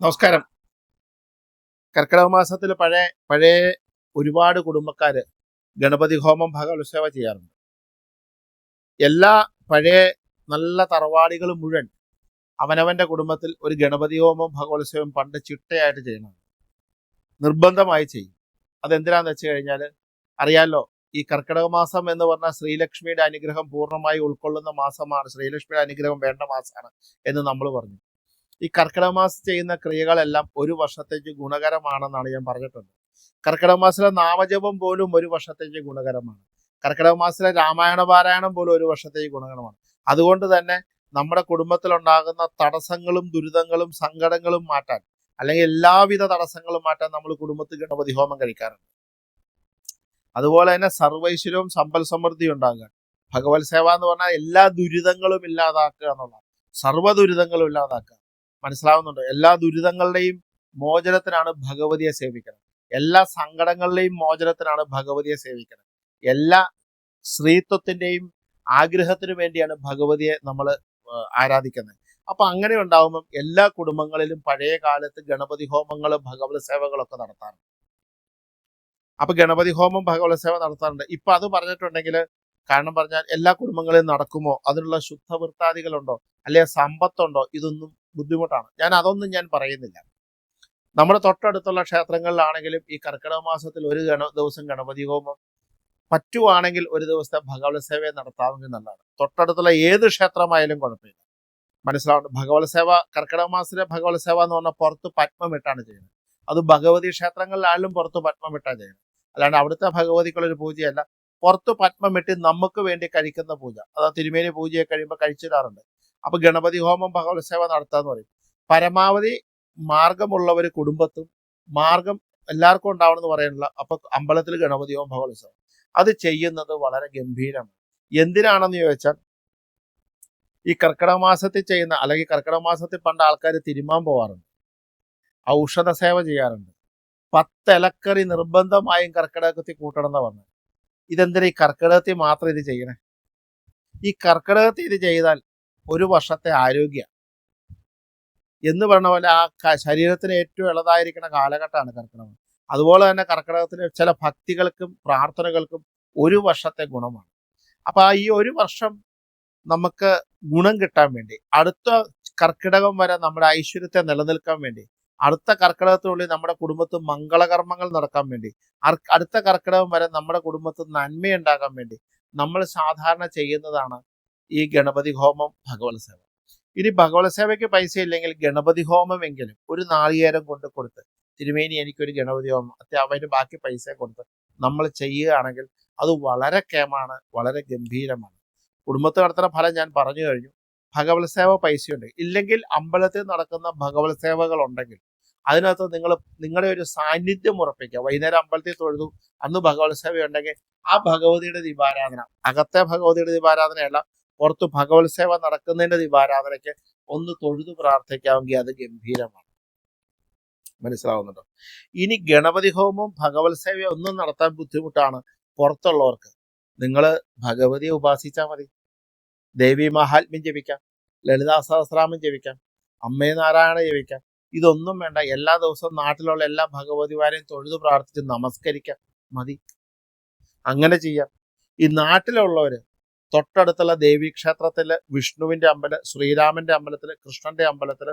നമസ്കാരം. കർക്കിടക മാസത്തിൽ പഴയ പഴയ ഒരുപാട് കുടുംബക്കാര് ഗണപതി ഹോമം ഭഗവത്സേവ ചെയ്യാറുണ്ട്. എല്ലാ പഴയ നല്ല തറവാടികൾ മുഴുവൻ അവനവന്റെ കുടുംബത്തിൽ ഒരു ഗണപതി ഹോമം ഭഗവത്സേവം പണ്ട് ചിട്ടയായിട്ട് ചെയ്യണം. നിർബന്ധമായി ചെയ്യും. അതെന്തിനാന്ന് വെച്ച് കഴിഞ്ഞാൽ അറിയാലോ ഈ കർക്കിടക മാസം എന്ന് പറഞ്ഞാൽ ശ്രീലക്ഷ്മിയുടെ അനുഗ്രഹം പൂർണമായി ഉൾക്കൊള്ളുന്ന മാസമാണ്. ശ്രീലക്ഷ്മിയുടെ അനുഗ്രഹം വേണ്ട മാസമാണ് എന്ന് നമ്മൾ പറഞ്ഞു. ഈ കർക്കിടക മാസം ചെയ്യുന്ന ക്രിയകളെല്ലാം ഒരു വർഷത്തേക്ക് ഗുണകരമാണെന്നാണ് ഞാൻ പറഞ്ഞിട്ടുണ്ട്. കർക്കിടക മാസത്തിലെ നാമജപം പോലും ഒരു വർഷത്തേക്ക് ഗുണകരമാണ്. കർക്കിടക മാസത്തിലെ രാമായണ പാരായണം പോലും ഒരു വർഷത്തേക്ക് ഗുണകരമാണ്. അതുകൊണ്ട് തന്നെ നമ്മുടെ കുടുംബത്തിലുണ്ടാകുന്ന തടസ്സങ്ങളും ദുരിതങ്ങളും സങ്കടങ്ങളും മാറ്റാൻ അല്ലെങ്കിൽ എല്ലാവിധ തടസ്സങ്ങളും മാറ്റാൻ നമ്മൾ കുടുംബത്തിൽ ഗണപതി ഹോമം കഴിക്കാറുണ്ട്. അതുപോലെ തന്നെ സർവൈശ്വര്യവും സമ്പൽ സമൃദ്ധിയും ഉണ്ടാകുക. ഭഗവത് സേവ എന്ന് പറഞ്ഞാൽ എല്ലാ ദുരിതങ്ങളും ഇല്ലാതാക്കുക എന്നുള്ളതാണ്. സർവ ദുരിതങ്ങളും ഇല്ലാതാക്കുക. മനസ്സിലാവുന്നുണ്ട്. എല്ലാ ദുരിതങ്ങളുടെയും മോചനത്തിനാണ് ഭഗവതിയെ സേവിക്കണം എല്ലാ സങ്കടങ്ങളുടെയും മോചനത്തിനാണ് ഭഗവതിയെ സേവിക്കണം എല്ലാ സ്ത്രീത്വത്തിന്റെയും ആഗ്രഹത്തിനു വേണ്ടിയാണ് ഭഗവതിയെ നമ്മൾ ആരാധിക്കുന്നത്. അപ്പൊ അങ്ങനെ ഉണ്ടാവുമ്പോൾ എല്ലാ കുടുംബങ്ങളിലും പഴയ കാലത്ത് ഗണപതി ഹോമങ്ങളും ഭഗവത് സേവകളൊക്കെ നടത്താറുണ്ട്. അപ്പൊ ഗണപതി ഹോമം ഭഗവത് സേവ നടത്താറുണ്ട്. ഇപ്പൊ അത് പറഞ്ഞിട്ടുണ്ടെങ്കിൽ കാരണം പറഞ്ഞാൽ എല്ലാ കുടുംബങ്ങളിലും നടക്കുമോ? അതിനുള്ള ശുദ്ധവൃത്താദികളുണ്ടോ? അല്ലെ സമ്പത്തുണ്ടോ? ഇതൊന്നും ബുദ്ധിമുട്ടാണ്. ഞാൻ അതൊന്നും ഞാൻ പറയുന്നില്ല. നമ്മുടെ തൊട്ടടുത്തുള്ള ക്ഷേത്രങ്ങളിലാണെങ്കിലും ഈ കർക്കിടക മാസത്തിൽ ഒരു ഗണ ദിവസം ഗണപതി ഹോമം പറ്റുവാണെങ്കിൽ ഒരു ദിവസത്തെ ഭഗവത് സേവ നടത്താമെങ്കിൽ നല്ലതാണ്. തൊട്ടടുത്തുള്ള ഏത് ക്ഷേത്രമായാലും കുഴപ്പമില്ല. മനസ്സിലാവുന്നു ഭഗവത് സേവ കർക്കിടക മാസത്തിലെ ഭഗവത് സേവ എന്ന് പറഞ്ഞാൽ പുറത്ത് പത്മമിട്ടാണ് ചെയ്യുന്നത്. അത് ഭഗവതി ക്ഷേത്രങ്ങളിലായാലും പുറത്ത് പത്മമിട്ടാണ് ചെയ്യുന്നത്. അല്ലാണ്ട് അവിടുത്തെ ഭഗവതിക്കുള്ളൊരു പൂജയല്ല. പുറത്ത് പത്മമിട്ട് നമുക്ക് വേണ്ടി കഴിക്കുന്ന പൂജ. അതാ തിരുമേനി പൂജയെ കഴിയുമ്പോൾ കഴിച്ചിടാറുണ്ട്. അപ്പൊ ഗണപതി ഹോമം ഭഗവത് സേവ നടത്താന്ന് പറയും. പരമാവധി മാർഗമുള്ളവർ കുടുംബത്തും മാർഗം എല്ലാവർക്കും ഉണ്ടാവണമെന്ന് പറയാനുള്ള അപ്പൊ അമ്പലത്തിൽ ഗണപതി ഹോമം ഭഗവത് സേവ. അത് ചെയ്യുന്നത് വളരെ ഗംഭീരമാണ്. എന്തിനാണെന്ന് ചോദിച്ചാൽ ഈ കർക്കിടക മാസത്തിൽ ചെയ്യുന്ന അല്ലെങ്കിൽ കർക്കിടക മാസത്തിൽ പണ്ട് ആൾക്കാർ തിരുമാൻ പോവാറുണ്ട്. ഔഷധ സേവ ചെയ്യാറുണ്ട്. പത്തിലക്കറി നിർബന്ധമായും കർക്കിടകത്തിൽ കൂട്ടണം എന്ന് പറഞ്ഞു ഇതെന്തിനാ ഈ കർക്കിടകത്തിൽ മാത്രം ഇത് ചെയ്യണേ? ഈ കർക്കിടകത്തിൽ ഇത് ചെയ്താൽ ഒരു വർഷത്തെ ആരോഗ്യ. എന്ന് പറഞ്ഞ പോലെ ആ ശരീരത്തിന് ഏറ്റവും ഇളതായിരിക്കുന്ന കാലഘട്ടമാണ് കർക്കിടകം. അതുപോലെ തന്നെ കർക്കിടകത്തിന് ചില ഭക്തികൾക്കും പ്രാർത്ഥനകൾക്കും ഒരു വർഷത്തെ ഗുണമാണ്. അപ്പൊ ആ ഈ ഒരു വർഷം നമുക്ക് ഗുണം കിട്ടാൻ വേണ്ടി അടുത്ത കർക്കിടകം വരെ നമ്മുടെ ഐശ്വര്യത്തെ നിലനിൽക്കാൻ വേണ്ടി അടുത്ത കർക്കിടകത്തിനുള്ളിൽ നമ്മുടെ കുടുംബത്തിൽ മംഗളകർമ്മങ്ങൾ നടക്കാൻ വേണ്ടി അടുത്ത കർക്കിടകം വരെ നമ്മുടെ കുടുംബത്തിൽ നന്മയുണ്ടാകാൻ വേണ്ടി നമ്മൾ സാധാരണ ചെയ്യുന്നതാണ് ഈ ഗണപതി ഹോമം ഭഗവത് സേവ. ഇനി ഭഗവത് സേവയ്ക്ക് പൈസ ഇല്ലെങ്കിൽ ഗണപതി ഹോമമെങ്കിലും ഒരു നാളികേരം കൊണ്ട് കൊടുത്ത് തിരുമേനി എനിക്കൊരു ഗണപതി ഹോമം അത്യാവശ്യം ബാക്കി പൈസ കൊടുത്ത് നമ്മൾ ചെയ്യുകയാണെങ്കിൽ അത് വളരെ കേമാണ് വളരെ ഗംഭീരമാണ്. കുടുംബത്തിൽ നടത്തുന്ന ഫലം ഞാൻ പറഞ്ഞു കഴിഞ്ഞു. ഭഗവത് സേവ പൈസയുണ്ട്. ഇല്ലെങ്കിൽ അമ്പലത്തിൽ നടക്കുന്ന ഭഗവത് സേവകൾ ഉണ്ടെങ്കിൽ അതിനകത്ത് നിങ്ങൾ നിങ്ങളുടെ ഒരു സാന്നിധ്യം ഉറപ്പിക്കുക. വൈകുന്നേരം അമ്പലത്തിൽ തൊഴുതു അന്ന് ഭഗവത് സേവ ഉണ്ടെങ്കിൽ ആ ഭഗവതിയുടെ ദീപാരാധന അകത്തെ ഭഗവതിയുടെ ദീപാരാധനയല്ല പുറത്ത് ഭഗവത് സേവ ദീപാരാധനയ്ക്ക് ഒന്ന് തൊഴുതു പ്രാർത്ഥിക്കാമെങ്കിൽ അത് ഗംഭീരമാണ്. മനസ്സിലാവുന്നുണ്ടോ? ഇനി ഗണപതി ഹോമവും ഭഗവത് സേവയും ഒന്നും നടത്താൻ ബുദ്ധിമുട്ടാണ് പുറത്തുള്ളവർക്ക്. നിങ്ങൾ ഭഗവതിയെ ഉപാസിച്ചാൽ മതി. ദേവി മഹാത്മ്യം ജപിക്കാം. ലളിതാ സഹസ്രാമം ജപിക്കാം. അമ്മേ നാരായണ ജപിക്കാം. ഇതൊന്നും വേണ്ട. എല്ലാ ദിവസവും നാട്ടിലുള്ള എല്ലാ ഭഗവതിമാരെയും തൊഴുതു പ്രാർത്ഥിച്ച് നമസ്കരിക്കാം. മതി. അങ്ങനെ ചെയ്യാം. ഈ നാട്ടിലുള്ളവര് തൊട്ടടുത്തുള്ള ദേവീക്ഷേത്രത്തിൽ വിഷ്ണുവിന്റെ അമ്പലം ശ്രീരാമന്റെ അമ്പലത്തിൽ കൃഷ്ണന്റെ അമ്പലത്തിൽ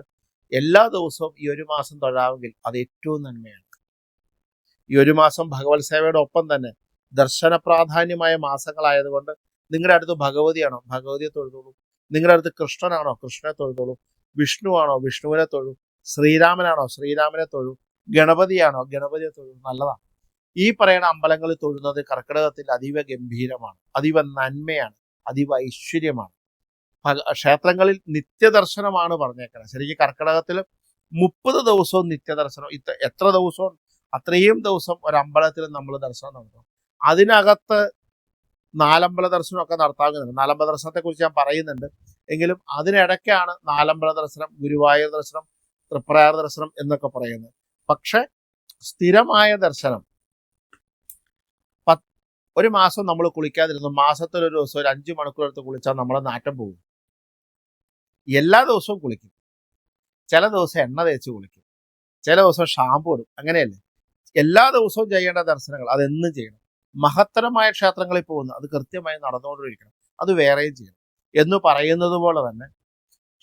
എല്ലാ ദിവസവും ഈ ഒരു മാസം തൊഴാമെങ്കിൽ അത് ഏറ്റവും നന്മയാണ്. ഈ ഒരു മാസം ഭഗവത് സേവയുടെ ഒപ്പം തന്നെ ദർശന പ്രാധാന്യമായ മാസങ്ങളായതുകൊണ്ട് നിങ്ങളുടെ അടുത്ത് ഭഗവതിയാണോ? ഭഗവതിയെ തൊഴുതോളൂ. നിങ്ങളുടെ അടുത്ത് കൃഷ്ണനാണോ? കൃഷ്ണനെ തൊഴുതോളൂ. വിഷ്ണുവാണോ? വിഷ്ണുവിനെ തൊഴു. ശ്രീരാമനാണോ? ശ്രീരാമനെ തൊഴു. ഗണപതിയാണോ? ഗണപതിയെ തൊഴു. നല്ലതാണ്. ഈ പറയുന്ന അമ്പലങ്ങളിൽ തൊഴുന്നത് കർക്കിടകത്തിൽ അതീവ ഗംഭീരമാണ്. അതീവ നന്മയാണ്. അതീവ ഐശ്വര്യമാണ്. ക്ഷേത്രങ്ങളിൽ നിത്യദർശനമാണ് പറഞ്ഞേക്കുന്നത് ശരിക്കും കർക്കിടകത്തിൽ മുപ്പത് ദിവസവും നിത്യദർശനം. ഇത്ര എത്ര ദിവസവും? അത്രയും ദിവസം ഒരമ്പലത്തിൽ നമ്മൾ ദർശനം നടത്തും. അതിനകത്ത് നാലമ്പല ദർശനമൊക്കെ നടത്താവുന്നുണ്ട് നാലമ്പല ദർശനത്തെ കുറിച്ച് ഞാൻ പറയുന്നുണ്ട്. എങ്കിലും അതിനിടയ്ക്കാണ് നാലമ്പല ദർശനം ഗുരുവായൂർ ദർശനം തൃപ്രയാർ ദർശനം എന്നൊക്കെ പറയുന്നത്. പക്ഷെ സ്ഥിരമായ ദർശനം ഒരു മാസം നമ്മൾ കുളിക്കാതിരുന്നു. മാസത്തിൽ ഒരു ദിവസം ഒരു അഞ്ചു മണിക്കൂർ എടുത്ത് കുളിച്ചാൽ നമ്മളെ നാറ്റം പോകും. എല്ലാ ദിവസവും കുളിക്കും. ചില ദിവസം എണ്ണ തേച്ച് കുളിക്കും. ചില ദിവസം ഷാമ്പു ഇടും. അങ്ങനെയല്ലേ? എല്ലാ ദിവസവും ചെയ്യേണ്ട ദർശനങ്ങൾ അതെന്നും ചെയ്യണം. മഹത്തരമായ ക്ഷേത്രങ്ങളിൽ പോകുന്നു അത് കൃത്യമായി നടന്നുകൊണ്ടിരിക്കണം. അത് വേറെയും ചെയ്യണം. എന്ന് പറയുന്നത് പോലെ തന്നെ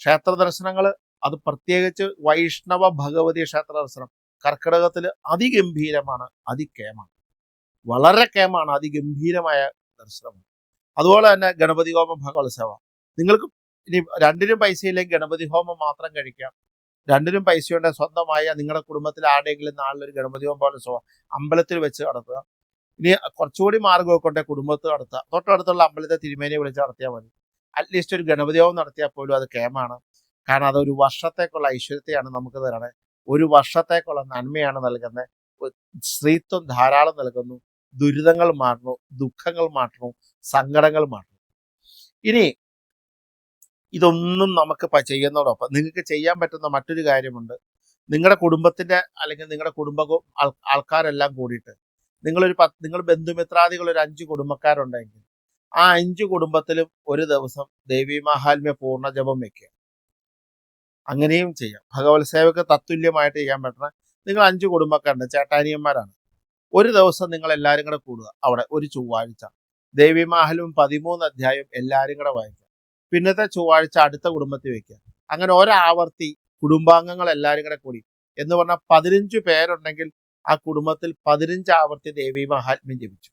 ക്ഷേത്ര ദർശനങ്ങൾ അത് പ്രത്യേകിച്ച് വൈഷ്ണവ ഭഗവതി ക്ഷേത്ര ദർശനം കർക്കിടകത്തിൽ അതിഗംഭീരമാണ് അതികേമാണ് വളരെ കേമാണ് അതിഗംഭീരമായ ദർശനമാണ്. അതുപോലെ തന്നെ ഗണപതി ഹോമം ഭഗവത്സവ. നിങ്ങൾക്ക് ഇനി രണ്ടിനും പൈസയില്ലെങ്കിൽ ഗണപതി ഹോമം മാത്രം കഴിക്കാം. രണ്ടിനും പൈസയുണ്ട് സ്വന്തമായ നിങ്ങളുടെ കുടുംബത്തിൽ ആരുടെയെങ്കിലും നാളിലൊരു ഗണപതി ഹോമം സോ അമ്പലത്തിൽ വെച്ച് നടത്തുക. ഇനി കുറച്ചുകൂടി മാർഗമൊക്കെ ഉണ്ടെങ്കിൽ കുടുംബത്ത് നടത്തുക. തൊട്ടടുത്തുള്ള അമ്പലത്തെ തിരുമേനിയെ വിളിച്ച് നടത്തിയാൽ മതി. അറ്റ്ലീസ്റ്റ് ഒരു ഗണപതി ഹോമം നടത്തിയാൽ പോലും അത് കേമാണ് കാരണം അതൊരു വർഷത്തേക്കുള്ള ഐശ്വര്യത്തെയാണ് നമുക്ക് തരണേ. ഒരു വർഷത്തേക്കുള്ള നന്മയാണ് നൽകുന്നത്. സ്ത്രീത്വം ധാരാളം നൽകുന്നു. ദുരിതങ്ങൾ മാറുന്നു ദുഃഖങ്ങൾ മാറ്റണം സങ്കടങ്ങൾ മാറ്റണം ഇനി ഇതൊന്നും നമുക്ക് ചെയ്യുന്നതോടൊപ്പം നിങ്ങൾക്ക് ചെയ്യാൻ പറ്റുന്ന മറ്റൊരു കാര്യമുണ്ട്. നിങ്ങളുടെ കുടുംബത്തിന്റെ അല്ലെങ്കിൽ നിങ്ങളുടെ കുടുംബ ആൾക്കാരെല്ലാം കൂടിയിട്ട് നിങ്ങളൊരു പത്ത് നിങ്ങൾ ബന്ധുമിത്രാദികൾ ഒരു അഞ്ച് കുടുംബക്കാരുണ്ടെങ്കിൽ ആ അഞ്ച് കുടുംബത്തിലും ഒരു ദിവസം ദേവി മഹാത്മ്യ പൂർണ ജപം വെക്കുക. അങ്ങനെയും ചെയ്യാം. ഭഗവത് സേവക്ക് തത്തുല്യമായിട്ട് ചെയ്യാൻ പറ്റണം നിങ്ങൾ അഞ്ച് കുടുംബക്കാരുണ്ട്. ചേട്ടാനിയന്മാരാണ്. ഒരു ദിവസം നിങ്ങൾ എല്ലാവരും കൂടെ കൂടുക. അവിടെ ഒരു ചൊവ്വാഴ്ച. ദേവിമാഹലും പതിമൂന്ന് അധ്യായം എല്ലാവരും കൂടെ വായിക്കുക. പിന്നത്തെ ചൊവ്വാഴ്ച അടുത്ത കുടുംബത്തിൽ വെക്കുക അങ്ങനെ ഒരാവർത്തി കുടുംബാംഗങ്ങൾ എല്ലാവരും കൂടെ കൂടി. എന്ന് പറഞ്ഞാൽ പതിനഞ്ച് പേരുണ്ടെങ്കിൽ ആ കുടുംബത്തിൽ പതിനഞ്ച് ആവർത്തി ദേവി മഹാത്മ്യം ജപിച്ചു.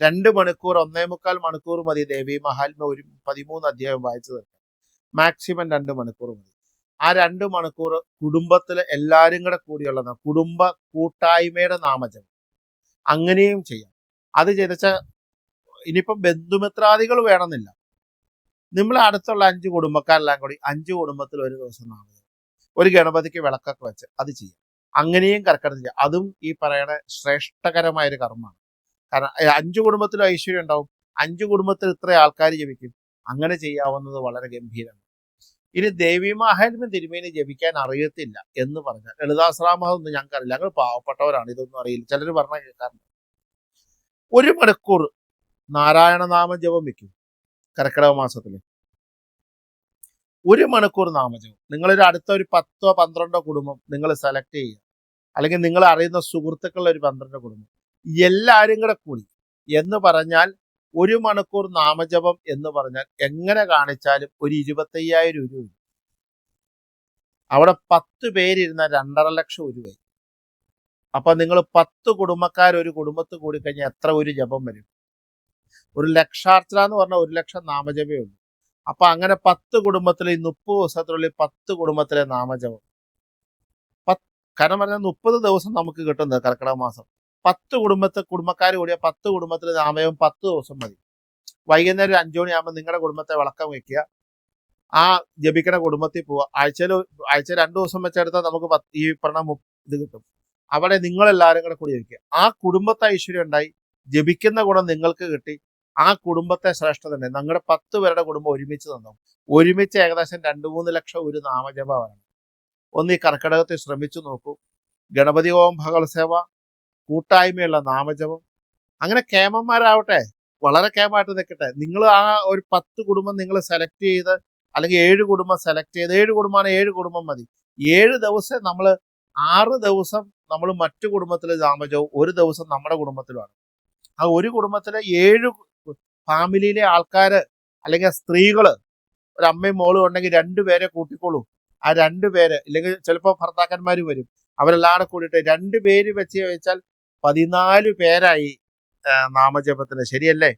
രണ്ട് മണിക്കൂർ ഒന്നേ മുക്കാൽ മണിക്കൂർ മതി ദേവി മഹാത്മ്യ ഒരു പതിമൂന്ന് അധ്യായം വായിച്ചു തീർക്കാം മാക്സിമം രണ്ട് മണിക്കൂർ മതി. ആ രണ്ട് മണിക്കൂർ കുടുംബത്തിലെ എല്ലാവരും കൂടെ കൂടിയുള്ള കുടുംബ കൂട്ടായ്മയുടെ നാമജം അങ്ങനെയും ചെയ്യാം. അത് ചെയ്തച്ച ഇനിയിപ്പം ബന്ധുമിത്രാദികൾ വേണമെന്നില്ല. നമ്മൾ അടുത്തുള്ള അഞ്ച് കുടുംബക്കാരെല്ലാം കൂടി അഞ്ച് കുടുംബത്തിൽ ഒരു ദിവസം നാമജപം. ഒരു ഗണപതിക്ക് വിളക്കൊക്കെ വെച്ച് അത് ചെയ്യാം. അങ്ങനെയും കർക്കടം ചെയ്യാം. അതും ഈ പറയണ ശ്രേഷ്ഠകരമായ ഒരു കർമ്മമാണ്. കാരണം അഞ്ച് കുടുംബത്തിലും ഐശ്വര്യം ഉണ്ടാവും. അഞ്ച് കുടുംബത്തിൽ ഇത്ര ആൾക്കാർ ജപിക്കും. അങ്ങനെ ചെയ്യാവുന്നത് വളരെ ഗംഭീരമാണ്. ഇനി ദേവിമാഹാത്മ്യം തിരുമേനി ജപിക്കാൻ അറിയത്തില്ല എന്ന് പറഞ്ഞാൽ ലളിതാശ്രാമൊന്നും ഞങ്ങൾക്ക് അറിയില്ല ഞങ്ങൾ പാവപ്പെട്ടവരാണ് ഇതൊന്നും അറിയില്ല. ചിലർ പറഞ്ഞ കേൾക്കാറുണ്ട്. ഒരു മണിക്കൂർ നാരായണനാമ ജപം വെക്കും കർക്കിടക മാസത്തിൽ ഒരു മണിക്കൂർ നാമജപം നിങ്ങളൊരു അടുത്ത ഒരു പത്തോ പന്ത്രണ്ടോ കുടുംബം നിങ്ങൾ സെലക്ട് ചെയ്യുക. അല്ലെങ്കിൽ നിങ്ങൾ അറിയുന്ന സുഹൃത്തുക്കളുടെ ഒരു പന്ത്രണ്ടോ കുടുംബം. എല്ലാവരും കൂടെ കൂടി എന്ന് പറഞ്ഞാൽ ഒരു മണിക്കൂർ നാമജപം എന്ന് പറഞ്ഞാൽ എങ്ങനെ കാണിച്ചാലും ഒരു ഇരുപത്തയ്യായിരം രൂപ. അവിടെ പത്ത് പേരിരുന്ന രണ്ടര ലക്ഷം രൂപ അപ്പൊ നിങ്ങൾ പത്ത് കുടുംബക്കാർ ഒരു കുടുംബത്ത് കൂടി കഴിഞ്ഞാൽ എത്ര ഒരു ജപം വരും? ഒരു ലക്ഷാർച്ചന എന്ന് പറഞ്ഞാൽ ഒരു ലക്ഷം നാമജപേ ഉള്ളൂ. അപ്പൊ അങ്ങനെ പത്ത് കുടുംബത്തിലെ ഈ മുപ്പത് ദിവസത്തിനുള്ളിൽ പത്ത് കുടുംബത്തിലെ നാമജപം. പത്ത് കാരണം പറഞ്ഞാൽ മുപ്പത് ദിവസം നമുക്ക് കിട്ടുന്നത് കർക്കിടക മാസം. പത്ത് കുടുംബത്തെ കുടുംബക്കാർ കൂടിയ പത്ത് കുടുംബത്തിൽ താമയം പത്ത് ദിവസം മതി. വൈകുന്നേരം അഞ്ചു മണിയാകുമ്പോൾ നിങ്ങളുടെ കുടുംബത്തെ വിളക്കം വയ്ക്കുക ആ ജപിക്കണ കുടുംബത്തിൽ പോവുക. ആഴ്ചയിൽ ആഴ്ച രണ്ട് ദിവസം വെച്ചെടുത്താൽ നമുക്ക് ഈ പറഞ്ഞ ഇത് കിട്ടും. അവിടെ നിങ്ങളെല്ലാവരും കൂടെ കൂടി ജപിക്കുക ആ കുടുംബത്തെ ഐശ്വര്യം ഉണ്ടായി. ജപിക്കുന്ന ഗുണം നിങ്ങൾക്ക് കിട്ടി. ആ കുടുംബത്തെ ശ്രേഷ്ഠത ഉണ്ടായി. നിങ്ങളുടെ പത്ത് പേരുടെ കുടുംബം ഒരുമിച്ച് തന്നു ഒരുമിച്ച് ഏകദേശം രണ്ട് മൂന്ന് ലക്ഷം ഒരു നാമജപമാണ്. ഒന്ന് ഈ കർക്കിടകത്തെ ശ്രമിച്ചു നോക്കൂ. ഗണപതി ഓം ഭഗവത് സേവ. കൂട്ടായ്മയുള്ള നാമജപം. അങ്ങനെ കേമന്മാരാവട്ടെ വളരെ കേമായിട്ട് നിൽക്കട്ടെ നിങ്ങൾ ആ ഒരു പത്ത് കുടുംബം നിങ്ങൾ സെലക്ട് ചെയ്ത് അല്ലെങ്കിൽ ഏഴ് കുടുംബം സെലക്ട് ചെയ്ത് ഏഴ് കുടുംബമാണ് ഏഴ് കുടുംബം മതി. ഏഴ് ദിവസം നമ്മൾ ആറ് ദിവസം നമ്മൾ മറ്റു കുടുംബത്തിലെ നാമജവും ഒരു ദിവസം നമ്മുടെ കുടുംബത്തിലുമാണ്. ആ ഒരു കുടുംബത്തിലെ ഏഴ് ഫാമിലിയിലെ ആൾക്കാർ അല്ലെങ്കിൽ സ്ത്രീകൾ ഒരു മോളും ഉണ്ടെങ്കിൽ രണ്ടുപേരെ കൂട്ടിക്കോളൂ. ആ രണ്ടുപേര് ഇല്ലെങ്കിൽ ചിലപ്പോൾ ഭർത്താക്കന്മാരും വരും. അവരെല്ലാവരും കൂടിയിട്ട് രണ്ട് പേര് വെച്ച് വെച്ചാൽ പതിനാല് പേരായി നാമജപത്തിന്. ശരിയല്ലേ?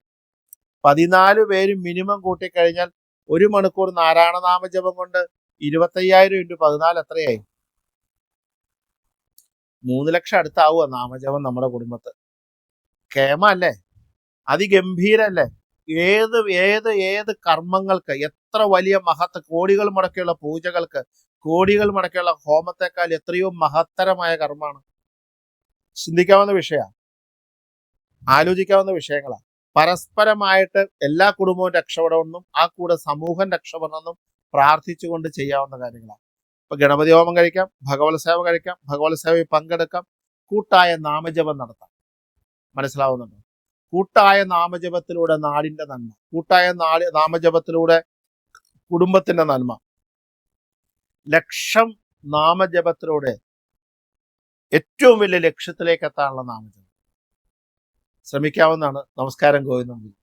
പതിനാല് പേര് മിനിമം കൂട്ടിക്കഴിഞ്ഞാൽ ഒരു മണിക്കൂർ നാരായണ നാമജപം കൊണ്ട് ഇരുപത്തയ്യായിരം ഇന്റു പതിനാല് എത്രയായി? മൂന്ന് ലക്ഷം അടുത്താവുക നാമജപം നമ്മുടെ കുടുംബത്ത്. കേമ അല്ലേ? അതിഗംഭീരല്ലേ? ഏത് ഏത് ഏത് കർമ്മങ്ങൾക്ക് എത്ര വലിയ മഹത്ത് കോടികൾ മുടക്കിയുള്ള പൂജകൾക്ക് കോടികൾ മുടക്കിയുള്ള ഹോമത്തെക്കാൾ എത്രയോ മഹത്തരമായ കർമ്മമാണ്. ചിന്തിക്കാവുന്ന വിഷയമാണ്. ആലോചിക്കാവുന്ന വിഷയങ്ങളാണ്. പരസ്പരമായിട്ട് എല്ലാ കുടുംബവും രക്ഷപ്പെടണമെന്നും ആ കൂടെ സമൂഹം രക്ഷപ്പെടണമെന്നും പ്രാർത്ഥിച്ചുകൊണ്ട് ചെയ്യാവുന്ന കാര്യങ്ങളാണ്. ഇപ്പൊ ഗണപതി ഹോമം കഴിക്കാം ഭഗവത് സേവ കഴിക്കാം ഭഗവത് സേവയിൽ പങ്കെടുക്കാം കൂട്ടായ നാമജപം നടത്താം. മനസ്സിലാവുന്നുണ്ടോ? കൂട്ടായ നാമജപത്തിലൂടെ നാടിന്റെ നന്മ കൂട്ടായ നാടി നാമജപത്തിലൂടെ കുടുംബത്തിന്റെ നന്മ. ലക്ഷം നാമജപത്തിലൂടെ ഏറ്റവും വലിയ ലക്ഷ്യത്തിലേക്ക് എത്താനുള്ള നാമജപം. ശ്രമിക്കാവുന്നതാണ്. നമസ്കാരം ഗോവിന്ദം